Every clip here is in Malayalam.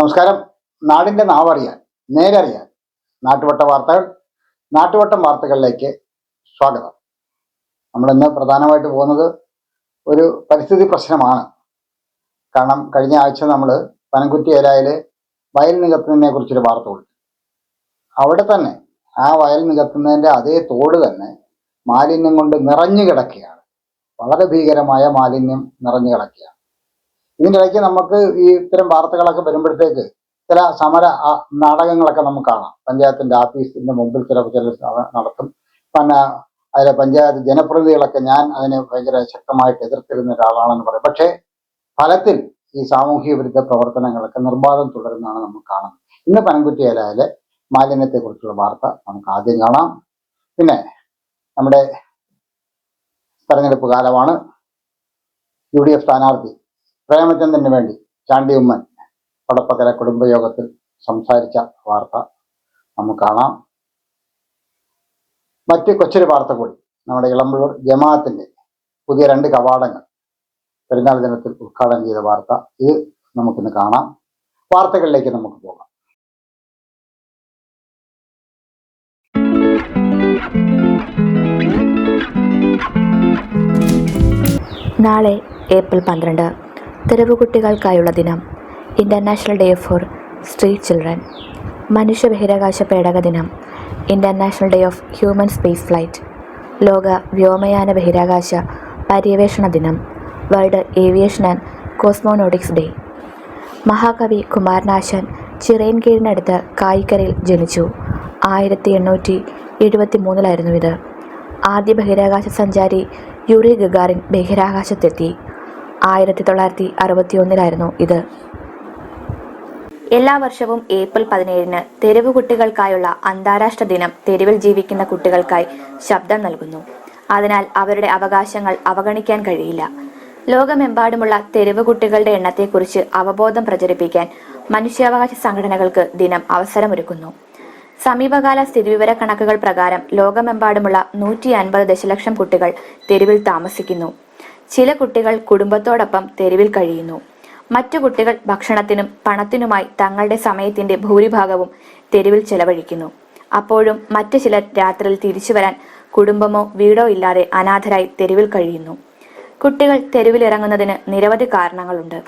നമസ്കാരം. നാടിന്റെ നാവറിയാൻ നേരറിയാൻ. നാട്ടുവട്ട വാർത്തകൾ നാട്ടുവട്ടം വാർത്തകളിലേക്ക് സ്വാഗതം. നമ്മളിന്ന് പ്രധാനമായിട്ട് പോകുന്നത് ഒരു പരിസ്ഥിതി പ്രശ്നമാണ്. കാരണം കഴിഞ്ഞ ആഴ്ച നമ്മൾ പനംകുറ്റി ഏലായിലെ വയൽ നികത്തുന്നതിനെ കുറിച്ചൊരു വാർത്ത കൊടുത്തു. അവിടെ തന്നെ ആ വയൽ നികത്തുന്നതിന്റെ അതേ തോട് തന്നെ മാലിന്യം കൊണ്ട് നിറഞ്ഞു കിടക്കുകയാണ്. വളരെ ഭീകരമായ മാലിന്യം നിറഞ്ഞു കിടക്കുകയാണ്. ഇതിന്റെ നിലയ്ക്ക് നമുക്ക് ഈ ഇത്തരം വാർത്തകളൊക്കെ വരുമ്പോഴത്തേക്ക് ചില സമര നാടകങ്ങളൊക്കെ നമുക്ക് കാണാം. പഞ്ചായത്തിന്റെ ആഫീസിന്റെ മുമ്പിൽ ചില ചില നടത്തും. പിന്നെ അതിലെ പഞ്ചായത്ത് ജനപ്രതിനിധികളൊക്കെ ഞാൻ അതിനെ ഭയങ്കര ശക്തമായിട്ട് എതിർത്തിരുന്ന ഒരാളാണെന്ന് പറയും. പക്ഷേ ഫലത്തിൽ ഈ സാമൂഹിക വിരുദ്ധ പ്രവർത്തനങ്ങളൊക്കെ നിർബാധം തുടരുന്നതാണ് നമ്മൾ കാണുന്നത്. ഇന്ന് പനംകുറ്റി മാലിന്യത്തെക്കുറിച്ചുള്ള മാലിന്യത്തെ കുറിച്ചുള്ള വാർത്ത നമുക്ക് ആദ്യം കാണാം. പിന്നെ നമ്മുടെ തെരഞ്ഞെടുപ്പ് കാലമാണ്. യു ഡി എഫ് സ്ഥാനാർത്ഥി പ്രേമചന്ദ്രന് വേണ്ടി ചാണ്ടി ഉമ്മൻ പടപ്പക്കര കുടുംബയോഗത്തിൽ സംസാരിച്ച വാർത്ത നമുക്ക് കാണാം. മറ്റ് കൊച്ചൊരു വാർത്ത കൂടി. നമ്മുടെ ഇളമ്പൂർ ജമാഅത്തിന്റെ പുതിയ രണ്ട് കവാടങ്ങൾ പെരുന്നാൾ ദിനത്തിൽ ഉദ്ഘാടനം ചെയ്ത വാർത്ത. ഇത് നമുക്കിന്ന് കാണാം. വാർത്തകളിലേക്ക് നമുക്ക് പോകാം. നാളെ ഏപ്രിൽ പന്ത്രണ്ട്. തെരുവ് കുട്ടികൾക്കായുള്ള ദിനം. International day for street children മനുഷ്യ ബഹിരാകാശ പേടക ദിനം. International day of human space flight ലോക വ്യോമയാന ബഹിരാകാശ പര്യവേഷണ ദിനം. World aviation and cosmonautics day മഹാകവി കുമാരനാശാൻ ചിറയൻകീഴിനടുത്ത് കായിക്കരയിൽ ജനിച്ചു. ആയിരത്തി എണ്ണൂറ്റി എഴുപത്തി മൂന്നിലായിരുന്നു ഇത്. ആദ്യ ബഹിരാകാശ സഞ്ചാരി യൂറി ഗഗാറിൻ ബഹിരാകാശത്തെത്തി. ആയിരത്തി തൊള്ളായിരത്തി അറുപത്തി ഒന്നിലായിരുന്നു ഇത്. എല്ലാ വർഷവും ഏപ്രിൽ പതിനേഴിന് തെരുവ് കുട്ടികൾക്കായുള്ള അന്താരാഷ്ട്ര ദിനം തെരുവിൽ ജീവിക്കുന്ന കുട്ടികൾക്കായി ശബ്ദം നൽകുന്നു. അതിനാൽ അവരുടെ അവകാശങ്ങൾ അവഗണിക്കാൻ കഴിയില്ല. ലോകമെമ്പാടുമുള്ള തെരുവ് കുട്ടികളുടെ എണ്ണത്തെക്കുറിച്ച് അവബോധം പ്രചരിപ്പിക്കാൻ മനുഷ്യാവകാശ സംഘടനകൾക്ക് ദിനം അവസരമൊരുക്കുന്നു. സമീപകാല സ്ഥിതിവിവര കണക്കുകൾ പ്രകാരം ലോകമെമ്പാടുമുള്ള നൂറ്റി അൻപത് ദശലക്ഷം കുട്ടികൾ തെരുവിൽ താമസിക്കുന്നു. ചില കുട്ടികൾ കുടുംബത്തോടൊപ്പം തെരുവിൽ കഴിയുന്നു. മറ്റു കുട്ടികൾ ഭക്ഷണത്തിനും പണത്തിനുമായി തങ്ങളുടെ സമയത്തിന്റെ ഭൂരിഭാഗവും തെരുവിൽ ചെലവഴിക്കുന്നു. അപ്പോഴും മറ്റു ചിലർ രാത്രിയിൽ തിരിച്ചു വരാൻ കുടുംബമോ വീടോ ഇല്ലാതെ അനാഥരായി തെരുവിൽ കഴിയുന്നു. കുട്ടികൾ തെരുവിലിറങ്ങുന്നതിന് നിരവധി കാരണങ്ങളുണ്ട്.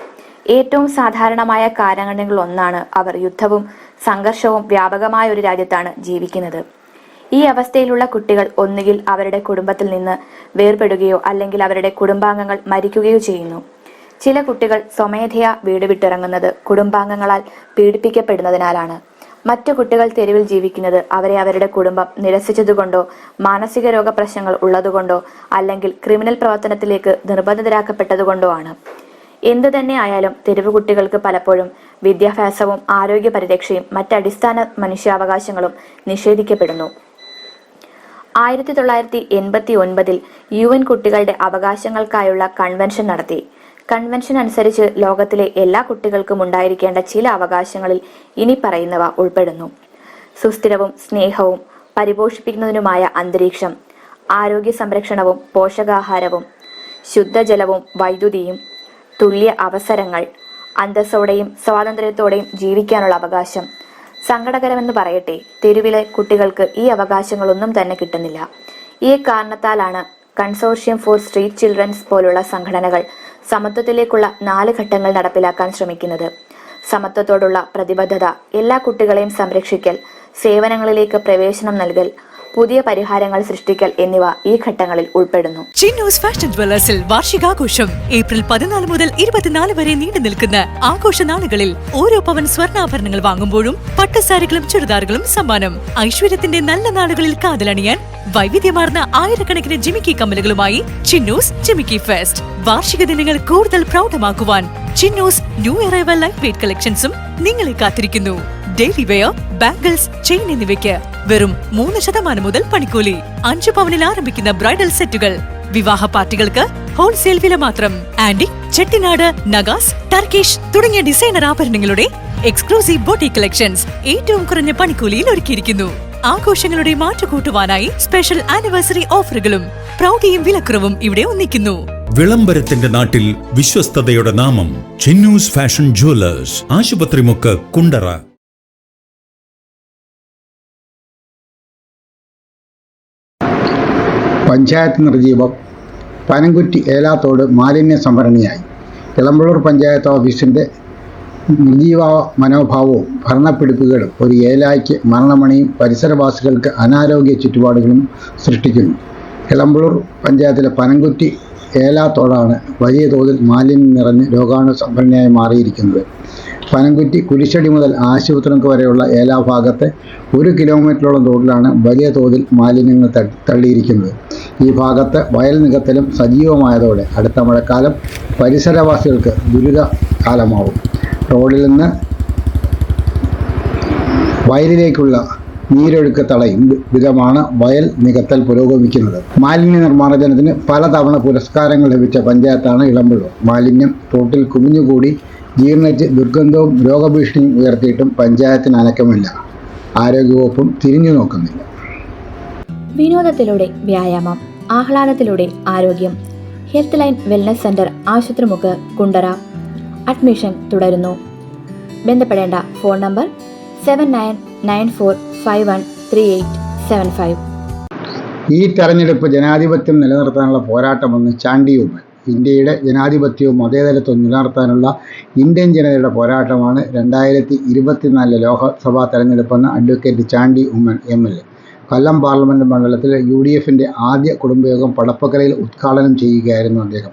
ഏറ്റവും സാധാരണമായ കാരണങ്ങളിൽ ഒന്നാണ് അവർ യുദ്ധവും സംഘർഷവും വ്യാപകമായ ഒരു രാജ്യത്താണ് ജീവിക്കുന്നത്. ഈ അവസ്ഥയിലുള്ള കുട്ടികൾ ഒന്നുകിൽ അവരുടെ കുടുംബത്തിൽ നിന്ന് വേർപെടുകയോ അല്ലെങ്കിൽ അവരുടെ കുടുംബാംഗങ്ങൾ മരിക്കുകയോ ചെയ്യുന്നു. ചില കുട്ടികൾ സ്വമേധയാ വീട് വിട്ടിറങ്ങുന്നത് കുടുംബാംഗങ്ങളാൽ പീഡിപ്പിക്കപ്പെടുന്നതിനാലാണ്. മറ്റു കുട്ടികൾ തെരുവിൽ ജീവിക്കുന്നത് അവരെ അവരുടെ കുടുംബം നിരസിച്ചതുകൊണ്ടോ മാനസിക രോഗ പ്രശ്നങ്ങൾ ഉള്ളതുകൊണ്ടോ അല്ലെങ്കിൽ ക്രിമിനൽ പ്രവർത്തനത്തിലേക്ക് നിർബന്ധിതരാക്കപ്പെട്ടതുകൊണ്ടോ ആണ്. എന്തു തന്നെ ആയാലും തെരുവ് കുട്ടികൾക്ക് പലപ്പോഴും വിദ്യാഭ്യാസവും ആരോഗ്യ പരിരക്ഷയും മറ്റടിസ്ഥാന മനുഷ്യാവകാശങ്ങളും നിഷേധിക്കപ്പെടുന്നു. ആയിരത്തി തൊള്ളായിരത്തി എൺപത്തി ഒൻപതിൽ യു എൻ കുട്ടികളുടെ അവകാശങ്ങൾക്കായുള്ള കൺവെൻഷൻ നടത്തി. കൺവെൻഷൻ അനുസരിച്ച് ലോകത്തിലെ എല്ലാ കുട്ടികൾക്കും ഉണ്ടായിരിക്കേണ്ട ചില അവകാശങ്ങളിൽ ഇനി പറയുന്നവ ഉൾപ്പെടുന്നു. സുസ്ഥിരവും സ്നേഹവും പരിപോഷിപ്പിക്കുന്നതിനുമായ അന്തരീക്ഷം ആരോഗ്യ സംരക്ഷണവും പോഷകാഹാരവും ശുദ്ധജലവും വൈദ്യുതിയും തുല്യ അവസരങ്ങൾ അന്തസ്സോടെയും സ്വാതന്ത്ര്യത്തോടെയും ജീവിക്കാനുള്ള അവകാശം സങ്കടകരമെന്ന് പറയട്ടെ. തെരുവിലെ കുട്ടികൾക്ക് ഈ അവകാശങ്ങളൊന്നും തന്നെ കിട്ടുന്നില്ല. ഈ കാരണത്താലാണ് കൺസോർഷ്യം ഫോർ സ്ട്രീറ്റ് ചിൽഡ്രൻസ് പോലുള്ള സംഘടനകൾ സമത്വത്തിലേക്കുള്ള നാല് ഘട്ടങ്ങൾ നടപ്പിലാക്കാൻ ശ്രമിക്കുന്നത്. സമത്വത്തോടുള്ള പ്രതിബദ്ധത എല്ലാ കുട്ടികളെയും സംരക്ഷിക്കൽ സേവനങ്ങളിലേക്ക് പ്രവേശനം നൽകൽ പുതിയ പരിഹാരങ്ങൾ സൃഷ്ടിക്കൽ എന്നിവ ഈ ഘട്ടങ്ങളിൽ ഉൾപ്പെടുന്നു. ചിന്നൂസ് ഫാഷൻ ജ്വല്ലേഴ്സിൽ വാർഷികാഘോഷം ഏപ്രിൽ പതിനാല് മുതൽ ഇരുപത്തിനാല് വരെ നീണ്ടു നിൽക്കുന്ന ആഘോഷ നാളുകളിൽ ഓരോ പവൻ സ്വർണാഭരണങ്ങൾ വാങ്ങുമ്പോഴും പട്ടുസാരികളും ചുരിദാറുകളും സമ്മാനം. ഐശ്വര്യത്തിന്റെ നല്ല നാളുകളിൽ കാതലണിയാൻ വൈവിധ്യമാർന്ന ആയിരക്കണക്കിന് ജിമിക്കി കമ്മലുകളുമായി ചിന്നൂസ് ജിമിക്കി ഫെസ്റ്റ്. വാർഷിക ദിനങ്ങൾ കൂടുതൽ പ്രൗഢമാക്കുവാൻ Chinnus new arrival light weight കളക്ഷൻസും നിങ്ങളെ കാത്തിരിക്കുന്നു. ഡെയിലി വെയർ ബാംഗിൾസ് ചെയിൻ എന്നിവയ്ക്ക് വെറും മൂന്ന് ശതമാനം മുതൽ പണിക്കൂലി. അഞ്ചു പവനിൽ ആരംഭിക്കുന്ന ബ്രൈഡൽ സെറ്റുകൾ. വിവാഹ പാർട്ടികൾക്ക് ഹോൾസെയിൽ വില മാത്രം. ആന്റി ചെട്ടിനാട് നഗാസ് ടർക്കിഷ് തുടങ്ങിയ ഡിസൈനർ ആഭരണങ്ങളുടെ എക്സ്ക്ലൂസീവ് ബോട്ടി കളക്ഷൻസ് ഏറ്റവും കുറഞ്ഞ പണിക്കൂലിയിൽ ഒരുക്കിയിരിക്കുന്നു. ആഘോഷങ്ങളുടെ മാറ്റുകൂട്ടുവാനായി സ്പെഷ്യൽ ആനിവേഴ്സറി ഓഫറുകളും പ്രൗഢിയും വിലക്കുറവും ഇവിടെ ഒന്നിക്കുന്നു. വിളംബരത്തിന്റെ നാട്ടിൽ വിശ്വസ്തയുടെ നാമം ചിന്നൂസ് ഫാഷൻ ജുവലേഴ്സ് ആശുപത്രിമുക്ക് കുണ്ടറ. പഞ്ചായത്ത് നിർജീവം പനംകുറ്റി ഏലാത്തോട് മാലിന്യ സംഭരണിയായി ഇളമ്പളൂർ പഞ്ചായത്ത് ഓഫീസിന്റെ നിർജീവ മനോഭാവവും ഭരണപ്പിടിപ്പുകളും ഒരു ഏലായ്ക്ക് മരണമണിയും പരിസരവാസികൾക്ക് അനാരോഗ്യ ചുറ്റുപാടുകളും സൃഷ്ടിക്കുന്നു. ഇളമ്പളൂർ പഞ്ചായത്തിലെ പനംകുറ്റി ഏലാത്തോടാണ് വലിയ തോതിൽ മാലിന്യം നിറഞ്ഞ് രോഗാണു സംഭരണിയായി മാറിയിരിക്കുന്നത്. പനംകുറ്റി കുരിശടി മുതൽ ആശുപത്രിക്ക് വരെയുള്ള ഏലാ ഭാഗത്തെ ഒരു കിലോമീറ്ററോളം തോട്ടിലാണ് വലിയ തോതിൽ മാലിന്യങ്ങൾ തള്ളിയിരിക്കുന്നത്. ഈ ഭാഗത്ത് വയൽ നികത്തലും സജീവമായതോടെ അടുത്ത മഴക്കാലം പരിസരവാസികൾക്ക് ദുരിത കാലമാവും റോഡിൽ നിന്ന് വയലിലേക്കുള്ള നീരൊഴുക്ക് തടയും വിധമാണ് വയൽ നികത്തൽ പുരോഗമിക്കുന്നത്. മാലിന്യ നിർമ്മാർജനത്തിന് പലതവണ പുരസ്കാരങ്ങൾ ലഭിച്ച പഞ്ചായത്താണ് ഇളമ്പുഴ. മാലിന്യം തോട്ടിൽ കുമിഞ്ഞുകൂടി ജീർണിച്ച് ദുർഗന്ധവും രോഗഭീഷണിയും ഉയർത്തിയിട്ടും പഞ്ചായത്തിന് അനക്കമില്ല. ആരോഗ്യവകുപ്പും തിരിഞ്ഞു നോക്കുന്നില്ല. വിനോദത്തിലൂടെ വ്യായാമം ആഹ്ലാദത്തിലൂടെ ആരോഗ്യം health line wellness centre Asupathrimukku Kundara. Admission തുടരുന്നു. ബന്ധപ്പെടേണ്ട phone number seven nine nine four five one three eight seven five. ഈ തെരഞ്ഞെടുപ്പ് ജനാധിപത്യം നിലനിർത്താനുള്ള പോരാട്ടമെന്ന് ചാണ്ടി ഉമ്മൻ ഇന്ത്യയുടെ ജനാധിപത്യവും മതേതരത്വവും നിലനിർത്താനുള്ള ഇന്ത്യൻ ജനതയുടെ പോരാട്ടമാണ് രണ്ടായിരത്തി ഇരുപത്തിനാലിലെ Lok Sabha തെരഞ്ഞെടുപ്പെന്ന് advocate Chandy Oommen M L A. Kollam parliament മണ്ഡലത്തിൽ യു ഡി എഫിന്റെ ആദ്യ കുടുംബയോഗം പടപ്പക്കരയിൽ ഉദ്ഘാടനം ചെയ്യുകയായിരുന്നു അദ്ദേഹം.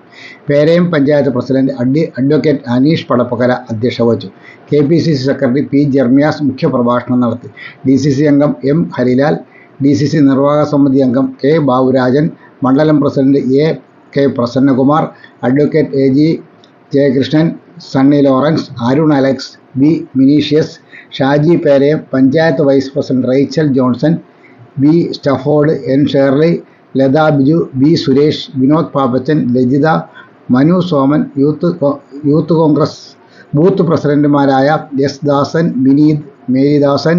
Perayam panchayat president adv advocate Aneesh Padappakkara അധ്യക്ഷ വഹിച്ചു. K P C C secretary P Jermias മുഖ്യപ്രഭാഷണം നടത്തി. ഡി സി സി അംഗം M Harilal D C C നിർവാഹക സമിതി അംഗം കെ ബാബുരാജൻ മണ്ഡലം president A K Prasannakumar advocate A G Jayakrishnan Sunny Lawrence Arun Alex B മിനീഷ്യസ് Shaji Perayam panchayat vice president Rachel Johnson B Stafford N Shirley Latha Biju B Suresh Vinod Pappachan Lejitha Manu Soman youth youth Congress booth പ്രസിഡന്റുമാരായ S Dasan Vineeth Marydasan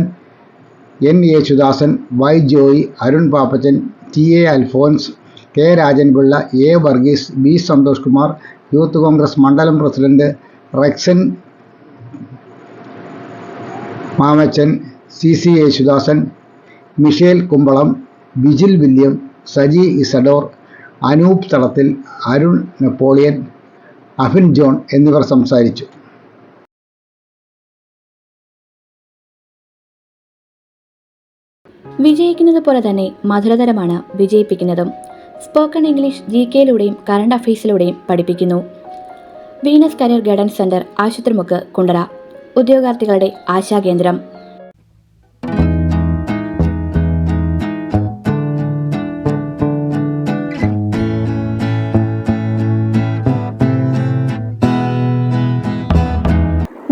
N Yesudasan Y Joy Arun Pappachan T A Alphonse K Rajanpillai A Varghese B Santhosh Kumar youth Congress മണ്ഡലം president Rexan Mamachan C C Yesudasan Michel Kumbalam Bijil William Saji Isidore Anoop Thalathil Arun Napoleon Afin John എന്നിവർ സംസാരിച്ചു. വിജയിക്കുന്നത് പോലെ തന്നെ മധുരതരമാണ് വിജയിപ്പിക്കുന്നതും. സ്പോക്കൺ ഇംഗ്ലീഷ് ജി കെയിലൂടെയും കറണ്ട് അഫയേഴ്സിലൂടെയും പഠിപ്പിക്കുന്നു. Venus career guidance centre Ashupathrimukku Kundara. ഉദ്യോഗാർത്ഥികളുടെ ആശാകേന്ദ്രം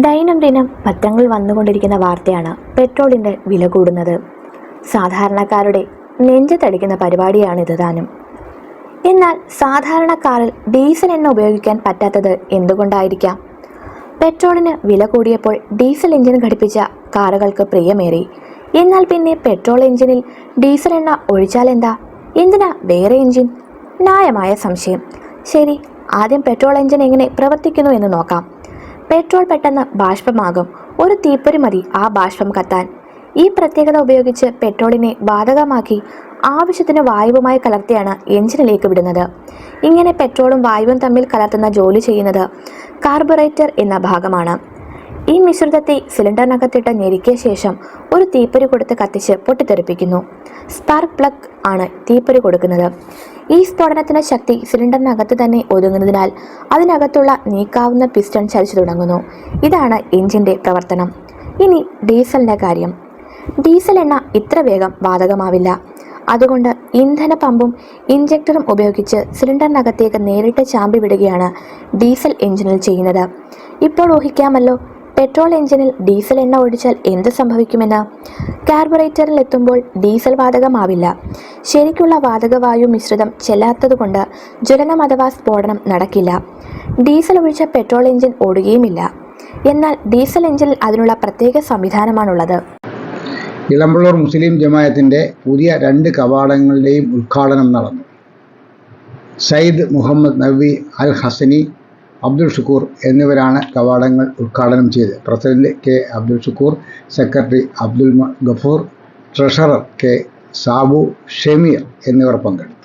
ദൈനംദിനം പത്രങ്ങൾ വന്നുകൊണ്ടിരിക്കുന്ന വാർത്തയാണ് പെട്രോളിന്റെ വില കൂടുന്നത്. സാധാരണക്കാരുടെ നെഞ്ചത്തടിക്കുന്ന പരിപാടിയാണിത് താനും. എന്നാൽ സാധാരണക്കാറിൽ ഡീസൽ എണ്ണ ഉപയോഗിക്കാൻ പറ്റാത്തത് എന്തുകൊണ്ടായിരിക്കാം? പെട്രോളിന് വില കൂടിയപ്പോൾ ഡീസൽ എഞ്ചിൻ ഘടിപ്പിച്ച കാറുകൾക്ക് പ്രിയമേറി. എന്നാൽ പിന്നെ പെട്രോൾ എഞ്ചിനിൽ ഡീസൽ എണ്ണ ഒഴിച്ചാൽ എന്താ? എന്തിനാ വേറെ എഞ്ചിൻ? ന്യായമായ സംശയം. ശരി ആദ്യം പെട്രോൾ എഞ്ചിൻ എങ്ങനെ പ്രവർത്തിക്കുന്നു എന്ന് നോക്കാം. പെട്രോൾ പെട്ടെന്ന് ബാഷ്പമാകും. ഒരു തീപ്പൊരി മതി ആ ബാഷ്പം കത്താൻ. ഈ പ്രത്യേകത ഉപയോഗിച്ച് പെട്രോളിനെ ബാധകമാക്കി ആവശ്യത്തിന് വായുവുമായി കലർത്തിയാണ് എഞ്ചിനിലേക്ക് വിടുന്നത്. ഇങ്ങനെ പെട്രോളും വായുവും തമ്മിൽ കലർത്തുന്ന ജോലി ചെയ്യുന്നത് കാർബറേറ്റർ എന്ന ഭാഗമാണ്. ഈ മിശ്രിതത്തെ സിലിണ്ടറിനകത്തിട്ട് ഞെരുക്കിയ ശേഷം ഒരു തീപ്പൊരി കൊടുത്ത് കത്തിച്ച് പൊട്ടിത്തെറിപ്പിക്കുന്നു. സ്പാർക്ക് പ്ലഗ് ആണ് തീപ്പൊരി കൊടുക്കുന്നത്. ഈ സ്ഫോടനത്തിന് ശക്തി സിലിണ്ടറിനകത്ത് തന്നെ ഒതുങ്ങുന്നതിനാൽ അതിനകത്തുള്ള നീക്കാവുന്ന പിസ്റ്റൺ ചലിച്ചു തുടങ്ങുന്നു. ഇതാണ് എഞ്ചിന്റെ പ്രവർത്തനം. ഇനി ഡീസലിന്റെ കാര്യം. ഡീസൽ എണ്ണ ഇത്ര വേഗം ബാധകമാവില്ല. അതുകൊണ്ട് ഇന്ധന പമ്പും ഇഞ്ചക്ടറും ഉപയോഗിച്ച് സിലിണ്ടറിനകത്തേക്ക് നേരിട്ട് ചാമ്പി വിടുകയാണ് ഡീസൽ എഞ്ചിനിൽ ചെയ്യുന്നത്. ഇപ്പോൾ ഊഹിക്കാമല്ലോ പെട്രോൾ എഞ്ചിനിൽ ഡീസൽ എണ്ണ ഒഴിച്ചാൽ എന്ത് സംഭവിക്കുമെന്ന്. കാർബറേറ്ററിൽ എത്തുമ്പോൾ ഡീസൽ വാതകമാവില്ല. ശരിക്കുള്ള വാതകവായു മിശ്രിതം ചെല്ലാത്തതുകൊണ്ട് ജ്വലനം അഥവാ സ്ഫോടനം നടക്കില്ല. ഡീസൽ ഒഴിച്ച പെട്രോൾ എഞ്ചിൻ ഓടുകയുമില്ല. എന്നാൽ ഡീസൽ എഞ്ചിനിൽ അതിനുള്ള പ്രത്യേക സംവിധാനമാണുള്ളത്. ഇളമ്പള്ളൂർ മുസ്ലിം ജമായത്തിന്റെ പുതിയ രണ്ട് കവാടങ്ങളുടെയും ഉദ്ഘാടനം നടന്നു. സയ്യിദ് മുഹമ്മദ് നബി അൽ ഹസനി അബ്ദുൽ ഷുക്കൂർ എന്നിവരാണ് കവാടങ്ങൾ ഉദ്ഘാടനം ചെയ്തത്. President K Abdul Shukoor secretary Abdul Gafoor treasurer K Sabu Shemeer എന്നിവർ പങ്കെടുത്തു.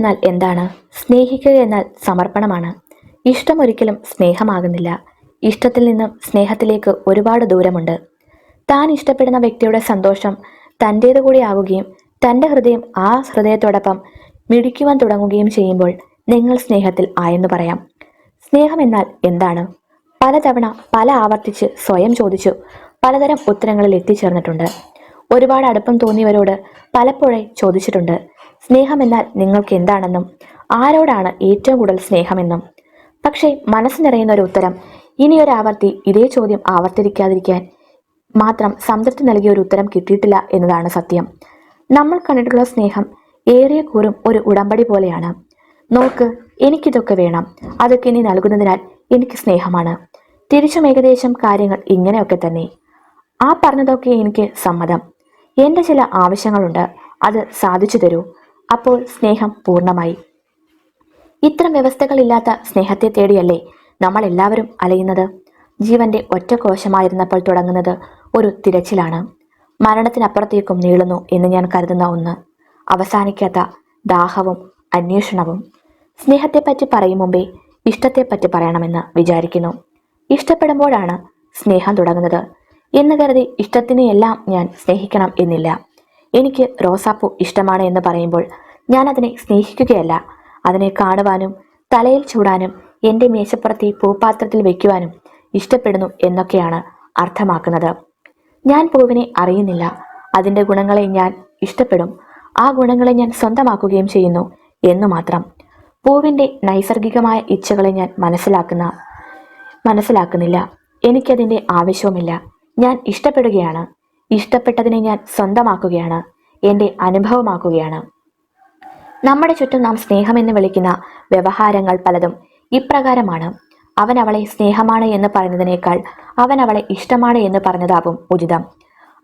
സ്നേഹമെന്നാൽ എന്താണ്? സ്നേഹിക്കുക എന്നാൽ സമർപ്പണമാണ്. ഇഷ്ടം ഒരിക്കലും സ്നേഹമാകുന്നില്ല. ഇഷ്ടത്തിൽ നിന്നും സ്നേഹത്തിലേക്ക് ഒരുപാട് ദൂരമുണ്ട്. താൻ ഇഷ്ടപ്പെടുന്ന വ്യക്തിയുടെ സന്തോഷം തന്റേത് കൂടി ആകുകയും തന്റെ ഹൃദയം ആ ഹൃദയത്തോടൊപ്പം മിടിക്കുവാൻ തുടങ്ങുകയും ചെയ്യുമ്പോൾ നിങ്ങൾ സ്നേഹത്തിൽ ആയെന്ന് പറയാം. സ്നേഹം എന്നാൽ എന്താണ്? പലതവണ പല ആവർത്തിച്ച് സ്വയം ചോദിച്ചു പലതരം ഉത്തരങ്ങളിൽ എത്തിച്ചേർന്നിട്ടുണ്ട്. ഒരുപാട് അടുപ്പം തോന്നിയവരോട് പലപ്പോഴേ ചോദിച്ചിട്ടുണ്ട്. സ്നേഹമെന്നാൽ നിങ്ങൾക്ക് എന്താണെന്നും ആരോടാണ് ഏറ്റവും കൂടുതൽ സ്നേഹമെന്നും. പക്ഷേ മനസ്സ് നിറയുന്ന ഒരു ഉത്തരം ഇനിയൊരു ആവർത്തി ഇതേ ചോദ്യം ആവർത്തിക്കാതിരിക്കാൻ മാത്രം സംതൃപ്തി നൽകിയ ഒരു ഉത്തരം കിട്ടിയിട്ടില്ല എന്നതാണ് സത്യം. നമ്മൾ കണ്ടിട്ടുള്ള സ്നേഹം ഏറിയ കൂറും ഒരു ഉടമ്പടി പോലെയാണ്. നോക്ക് എനിക്കിതൊക്കെ വേണം. അതൊക്കെ നീ നൽകുന്നതിനാൽ എനിക്ക് സ്നേഹമാണ്. തിരിച്ചും ഏകദേശം കാര്യങ്ങൾ ഇങ്ങനെയൊക്കെ തന്നെ. ആ പറഞ്ഞതൊക്കെ എനിക്ക് സമ്മതം. എന്റെ ചില ആവശ്യങ്ങളുണ്ട്. അത് സാധിച്ചു തരൂ. അപ്പോൾ സ്നേഹം പൂർണമായി. ഇത്തരം വ്യവസ്ഥകളില്ലാത്ത സ്നേഹത്തെ തേടിയല്ലേ നമ്മൾ എല്ലാവരും അലയുന്നത്? ജീവന്റെ ഒറ്റ കോശമായിരുന്നപ്പോൾ തുടങ്ങുന്നത് ഒരു തിരച്ചിലാണ്. മരണത്തിനപ്പുറത്തേക്കും നീളുന്നു എന്ന് ഞാൻ കരുതുന്ന ഒന്ന്. അവസാനിക്കാത്ത ദാഹവും അന്വേഷണവും. സ്നേഹത്തെപ്പറ്റി പറയും മുമ്പേ ഇഷ്ടത്തെപ്പറ്റി പറയണമെന്ന് വിചാരിക്കുന്നു. ഇഷ്ടപ്പെടുമ്പോഴാണ് സ്നേഹം തുടങ്ങുന്നത്. എന്ന് കരുതി ഇഷ്ടത്തിനെയെല്ലാം ഞാൻ സ്നേഹിക്കണം എന്നില്ല. എനിക്ക് റോസാപ്പൂ ഇഷ്ടമാണ് എന്ന് പറയുമ്പോൾ ഞാൻ അതിനെ സ്നേഹിക്കുകയല്ല. അതിനെ കാണുവാനും തലയിൽ ചൂടാനും എന്റെ മേശപ്പുറത്തെ പൂപാത്രത്തിൽ വയ്ക്കുവാനും ഇഷ്ടപ്പെടുന്നു എന്നൊക്കെയാണ് അർത്ഥമാക്കുന്നത്. ഞാൻ പൂവിനെ അറിയുന്നില്ല. അതിന്റെ ഗുണങ്ങളെ ഞാൻ ഇഷ്ടപ്പെടും. ആ ഗുണങ്ങളെ ഞാൻ സ്വന്തമാക്കുകയും ചെയ്യുന്നു എന്നു മാത്രം. പൂവിന്റെ നൈസർഗികമായ ഇച്ഛകളെ ഞാൻ മനസ്സിലാക്കുന്ന മനസ്സിലാക്കുന്നില്ല. എനിക്കതിന്റെ ആവശ്യവുമില്ല. ഞാൻ ഇഷ്ടപ്പെടുകയാണ്. ഇഷ്ടപ്പെട്ടതിനെ ഞാൻ സ്വന്തമാക്കുകയാണ്. എന്റെ അനുഭവമാക്കുകയാണ്. നമ്മുടെ ചുറ്റും നാം സ്നേഹമെന്ന് വിളിക്കുന്ന വ്യവഹാരങ്ങൾ പലതും ഇപ്രകാരമാണ്. അവൻ അവളെ സ്നേഹമാണ് എന്ന് പറയുന്നതിനേക്കാൾ അവൻ അവളെ ഇഷ്ടമാണ് എന്ന് പറഞ്ഞതാവും ഉചിതം.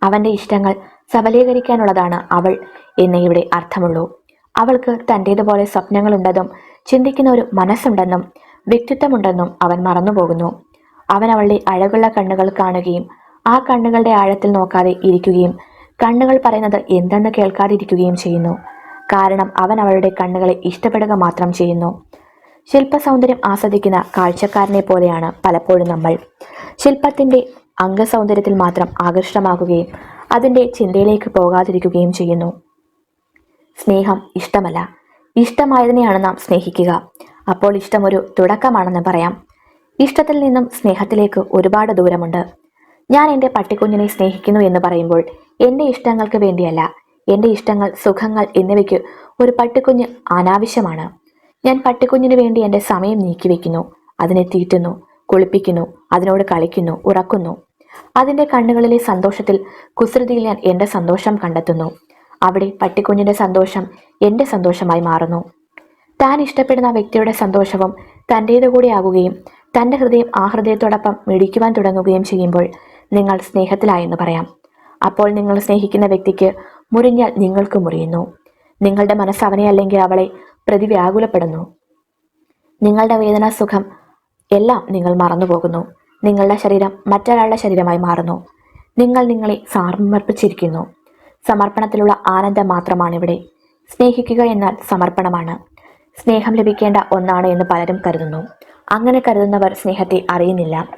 അവന്റെ ഇഷ്ടങ്ങൾ സബലീകരിക്കാനുള്ളതാണ് അവൾ എന്നേ ഇവിടെ അർത്ഥമുള്ളൂ. അവൾക്ക് തന്റേതുപോലെ സ്വപ്നങ്ങളുണ്ടെന്നും ചിന്തിക്കുന്ന ഒരു മനസ്സുണ്ടെന്നും വ്യക്തിത്വമുണ്ടെന്നും അവൻ മറന്നുപോകുന്നു. അവൻ അവളുടെ അഴകുള്ള കണ്ണുകൾ കാണുകയും ആ കണ്ണുകളുടെ ആഴത്തിൽ നോക്കാതെ ഇരിക്കുകയും കണ്ണുകൾ പറയുന്നത് എന്തെന്ന് കേൾക്കാതിരിക്കുകയും ചെയ്യുന്നു. കാരണം അവൻ അവളുടെ കണ്ണുകളെ ഇഷ്ടപ്പെടുക മാത്രം ചെയ്യുന്നു. ശില്പസൗന്ദര്യം ആസ്വദിക്കുന്ന കാഴ്ചക്കാരനെ പോലെയാണ് പലപ്പോഴും നമ്മൾ. ശില്പത്തിന്റെ അംഗസൗന്ദര്യത്തിൽ മാത്രം ആകർഷ്ടമാകുകയും അതിന്റെ ചിന്തയിലേക്ക് പോകാതിരിക്കുകയും ചെയ്യുന്നു. സ്നേഹം ഇഷ്ടമല്ല. ഇഷ്ടമായതിനെയാണ് നാം സ്നേഹിക്കുക. അപ്പോൾ ഇഷ്ടം ഒരു തുടക്കമാണെന്ന് പറയാം. ഇഷ്ടത്തിൽ നിന്നും സ്നേഹത്തിലേക്ക് ഒരുപാട് ദൂരമുണ്ട്. ഞാൻ എന്റെ പട്ടിക്കുഞ്ഞിനെ സ്നേഹിക്കുന്നു എന്ന് പറയുമ്പോൾ എന്റെ ഇഷ്ടങ്ങൾക്ക് വേണ്ടിയല്ല എന്റെ ഇഷ്ടങ്ങൾ സുഖങ്ങൾ എന്നിവയ്ക്ക് ഒരു പട്ടിക്കുഞ്ഞ് അനാവശ്യമാണ്. ഞാൻ പട്ടിക്കുഞ്ഞിന് വേണ്ടി എന്റെ സമയം നീക്കിവെക്കുന്നു അതിനെ തീറ്റുന്നു കുളിപ്പിക്കുന്നു അതിനോട് കളിക്കുന്നു ഉറക്കുന്നു. അതിന്റെ കണ്ണുകളിലെ സന്തോഷത്തിൽ കുസൃതിയിൽ ഞാൻ എന്റെ സന്തോഷം കണ്ടെത്തുന്നു. അവിടെ പട്ടിക്കുഞ്ഞിന്റെ സന്തോഷം എന്റെ സന്തോഷമായി മാറുന്നു. താൻ ഇഷ്ടപ്പെടുന്ന വ്യക്തിയുടെ സന്തോഷവും തന്റേത് കൂടി ആകുകയും തന്റെ ഹൃദയം ആ ഹൃദയത്തോടൊപ്പം മിടിക്കുവാൻ തുടങ്ങുകയും ചെയ്യുമ്പോൾ നിങ്ങൾ സ്നേഹത്തിലായെന്ന് പറയാം. അപ്പോൾ നിങ്ങൾ സ്നേഹിക്കുന്ന വ്യക്തിക്ക് മുറിഞ്ഞാൽ നിങ്ങൾക്ക് മുറിയുന്നു. നിങ്ങളുടെ മനസ്സ് അവനെ അല്ലെങ്കിൽ അവളെ പ്രതി വ്യാകുലപ്പെടുന്നു നിങ്ങളുടെ വേദന സുഖം എല്ലാം നിങ്ങൾ മറന്നുപോകുന്നു. നിങ്ങളുടെ ശരീരം മറ്റൊരാളുടെ ശരീരമായി മാറുന്നു. നിങ്ങൾ നിങ്ങളെ സമർപ്പിച്ചിരിക്കുന്നു. സമർപ്പണത്തിലുള്ള ആനന്ദം മാത്രമാണിവിടെ. സ്നേഹിക്കുക എന്നാൽ സമർപ്പണമാണ്. സ്നേഹം ലഭിക്കേണ്ട ഒന്നാണ് എന്ന് പലരും കരുതുന്നു. അങ്ങനെ കരുതുന്നവർ സ്നേഹത്തെ അറിയുന്നില്ല.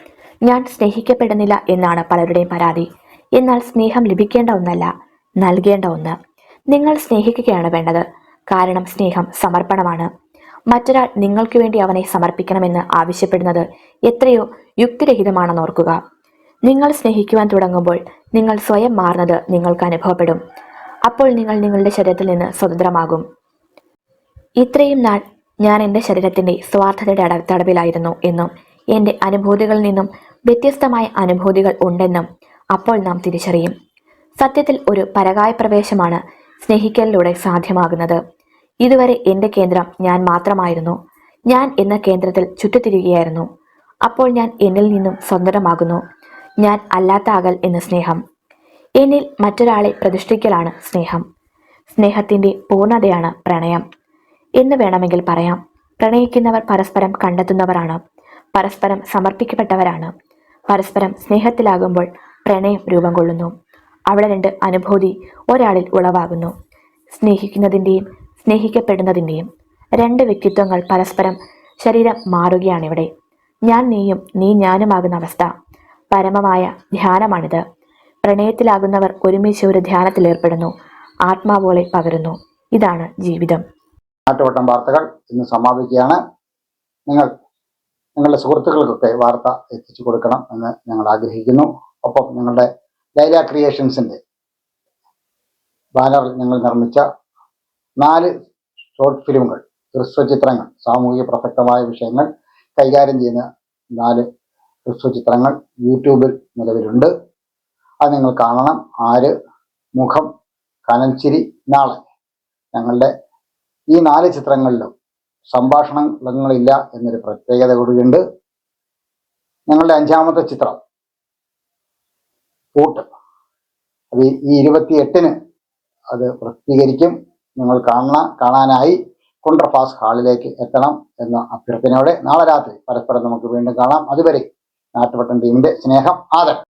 ഞാൻ സ്നേഹിക്കപ്പെടുന്നില്ല എന്നാണ് പലരുടെയും പരാതി. എന്നാൽ സ്നേഹം ലഭിക്കേണ്ട ഒന്നല്ല നൽകേണ്ട ഒന്ന്. നിങ്ങൾ സ്നേഹിക്കുകയാണ് വേണ്ടത്. കാരണം സ്നേഹം സമർപ്പണമാണ്. മറ്റൊരാൾ നിങ്ങൾക്ക് വേണ്ടി അവനെ സമർപ്പിക്കണമെന്ന് ആവശ്യപ്പെടുന്നത് എത്രയോ യുക്തിരഹിതമാണെന്ന് ഓർക്കുക. നിങ്ങൾ സ്നേഹിക്കുവാൻ തുടങ്ങുമ്പോൾ നിങ്ങൾ സ്വയം മാറുന്നത് നിങ്ങൾക്ക് അനുഭവപ്പെടും. അപ്പോൾ നിങ്ങൾ നിങ്ങളുടെ ശരീരത്തിൽ നിന്ന് സ്വതന്ത്രമാകും. ഇത്രയും നാൾ ഞാൻ എന്റെ ശരീരത്തിന്റെ സ്വാർത്ഥതയുടെ അട തടവിലായിരുന്നു എന്നും എന്റെ അനുഭൂതികളിൽ നിന്നും വ്യത്യസ്തമായ അനുഭൂതികൾ ഉണ്ടെന്നും അപ്പോൾ നാം തിരിച്ചറിയും. സത്യത്തിൽ ഒരു പരകായ പ്രവേശമാണ് സ്നേഹിക്കലിലൂടെ സാധ്യമാകുന്നത്. ഇതുവരെ എന്റെ കേന്ദ്രം ഞാൻ മാത്രമായിരുന്നു. ഞാൻ എന്ന കേന്ദ്രത്തിൽ ചുറ്റിത്തിരിക്കുകയായിരുന്നു അപ്പോൾ ഞാൻ എന്നിൽ നിന്നും സ്വതന്ത്രമാകുന്നു ഞാൻ അല്ലാത്ത അകൽ എന്ന സ്നേഹം. എന്നിൽ മറ്റൊരാളെ പ്രതിഷ്ഠിക്കലാണ് സ്നേഹം. സ്നേഹത്തിന്റെ പൂർണതയാണ് പ്രണയം. എന്ന് വേണമെങ്കിൽ പറയാം. പ്രണയിക്കുന്നവർ പരസ്പരം കണ്ടെത്തുന്നവരാണ്. പരസ്പരം സമർപ്പിക്കപ്പെട്ടവരാണ്. പരസ്പരം സ്നേഹത്തിലാകുമ്പോൾ പ്രണയം രൂപം കൊള്ളുന്നു. അവിടെ രണ്ട് അനുഭൂതി ഒരാളിൽ ഉളവാകുന്നു. സ്നേഹിക്കുന്നതിന്റെയും സ്നേഹിക്കപ്പെടുന്നതിന്റെയും രണ്ട് വ്യക്തിത്വങ്ങൾ പരസ്പരം ശരീരം മാറുകയാണിവിടെ. ഞാൻ നീയും നീ ഞാനുമാകുന്ന അവസ്ഥ. പരമമായ ധ്യാനമാണിത്. പ്രണയത്തിലാകുന്നവർ ഒരുമിച്ച് ഒരു ധ്യാനത്തിൽ ഏർപ്പെടുന്നു. ആത്മാവോളെ പകരുന്നു. ഇതാണ് ജീവിതം. നാട്ടുവട്ടം വാർത്തകൾ ഇന്ന് സമാപിക്കുകയാണ്. നിങ്ങൾ നിങ്ങളുടെ സുഹൃത്തുക്കൾക്കൊക്കെ വാർത്ത എത്തിച്ചു കൊടുക്കണം എന്ന് ഞങ്ങൾ ആഗ്രഹിക്കുന്നു. ഒപ്പം നിങ്ങളുടെ ലൈല ക്രിയേഷൻസിന്റെ ബാനർ ഞങ്ങൾ നിർമ്മിച്ച നാല് ഷോർട്ട് ഫിലിമുകൾ ഹ്രസ്വചിത്രങ്ങൾ സാമൂഹിക പ്രസക്തമായ വിഷയങ്ങൾ കൈകാര്യം ചെയ്യുന്ന നാല് ഹ്രസ്വചിത്രങ്ങൾ യൂട്യൂബിൽ നിലവിലുണ്ട്. അത് നിങ്ങൾ കാണണം. ആര് മുഖം കനൽച്ചിരി നാളെ. ഞങ്ങളുടെ ഈ നാല് ചിത്രങ്ങളിലും സംഭാഷണങ്ങളില്ല എന്നൊരു പ്രത്യേകത കൂടിയുണ്ട്. ഞങ്ങളുടെ അഞ്ചാമത്തെ ചിത്രം കൂട്ട് അത് ഈ ഇരുപത്തി എട്ടിന് അത് പ്രസിദ്ധീകരിക്കും. നിങ്ങൾ കാണണ കാണാനായി കുണ്ട്രഫാസ് ഹാളിലേക്ക് എത്തണം എന്ന അഭ്യർത്ഥനയോടെ നാളെ രാത്രി പരസ്പരം നമുക്ക് വീണ്ടും കാണാം. അതുവരെ നാട്ടുപട്ടം ടീമിന്റെ സ്നേഹം ആദരം.